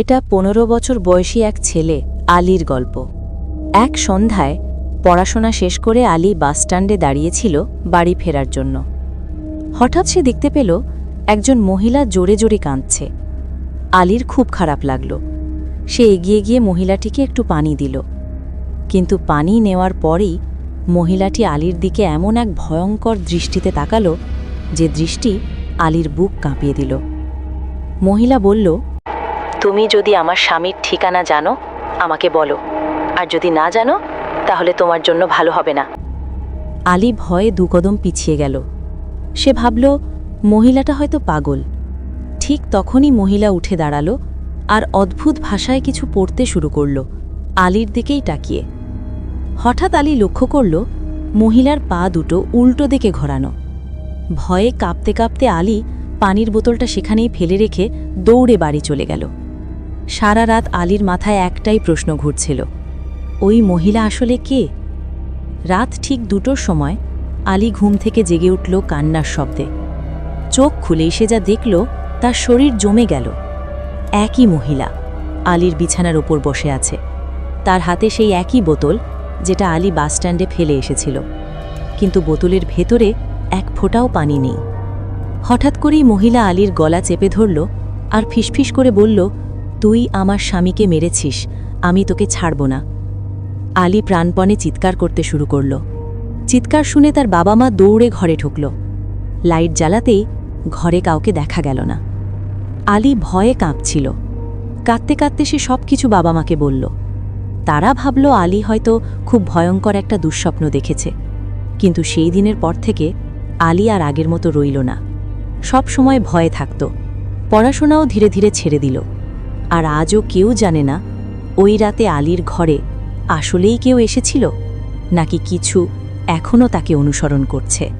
এটা পনেরো বছর বয়সী এক ছেলে, আলীর গল্প। এক সন্ধ্যায় পড়াশোনা শেষ করে আলী বাসস্ট্যান্ডে দাঁড়িয়েছিল বাড়ি ফেরার জন্য। হঠাৎ সে দেখতে পেল একজন মহিলা জোরে জোরে কাঁদছে। আলীর খুব খারাপ লাগল। সে এগিয়ে গিয়ে মহিলাটিকে একটু পানি দিল। কিন্তু পানি নেওয়ার পরেই মহিলাটি আলীর দিকে এমন এক ভয়ঙ্কর দৃষ্টিতে তাকালো যে দৃষ্টি আলীর বুক কাঁপিয়ে দিল। মহিলা বলল তুমি যদি আমার স্বামীর ঠিকানা জানো, আমাকে বলো। আর যদি না জানো, তাহলে তোমার জন্য ভালো হবে না। আলী ভয়ে দুকদম পিছিয়ে গেল। সে ভাবল, মহিলাটা হয়তো পাগল। ঠিক তখনই মহিলা উঠে দাঁড়াল আর অদ্ভুত ভাষায় কিছু পড়তে শুরু করল। আলীর দিকেই তাকিয়ে। হঠাৎ আলী লক্ষ্য করল, মহিলার পা দুটো উল্টো দিকে ঘোরানো। ভয়ে কাঁপতে কাঁপতে আলী পানির বোতলটা সেখানেই ফেলে রেখে দৌড়ে বাড়ি চলে গেল। সারা রাত আলীর মাথায় একটাই প্রশ্ন ঘুরছিল, ওই মহিলা আসলে কে? রাত ঠিক দুটোর সময় আলী ঘুম থেকে জেগে উঠল কান্নার শব্দে। চোখ খুলেই সে যা দেখল, তার শরীর জমে গেল। একই মহিলা আলীর বিছানার ওপর বসে আছে। তার হাতে সেই একই বোতল যেটা আলী বাসস্ট্যান্ডে ফেলে এসেছিল। কিন্তু বোতলের ভেতরে এক ফোঁটাও পানি নেই। হঠাৎ করেই মহিলা আলীর গলা চেপে ধরল আর ফিসফিস করে বলল তুই আমার স্বামীকে মেরেছিস, আমি তোকে ছাড়ব না। আলী প্রাণপণে চিৎকার করতে শুরু করল। চিৎকার শুনে তার বাবা মা দৌড়ে ঘরে ঢুকল। লাইট জ্বালাতেই ঘরে কাউকে দেখা গেল না। আলী ভয়ে কাঁপছিল। কাঁদতে কাঁদতে সে সব কিছু বাবা মাকে বলল। তারা ভাবল আলী হয়তো খুব ভয়ঙ্কর একটা দুঃস্বপ্ন দেখেছে। কিন্তু সেই দিনের পর থেকে আলী আর আগের মতো রইল না। সব সময় ভয়ে থাকত। পড়াশোনাও ধীরে ধীরে ছেড়ে দিল। আর আজও কেউ জানে না, ওই রাতে আলীর ঘরে আসলেই কেউ এসেছিল, নাকি কিছু এখনও তাকে অনুসরণ করছে।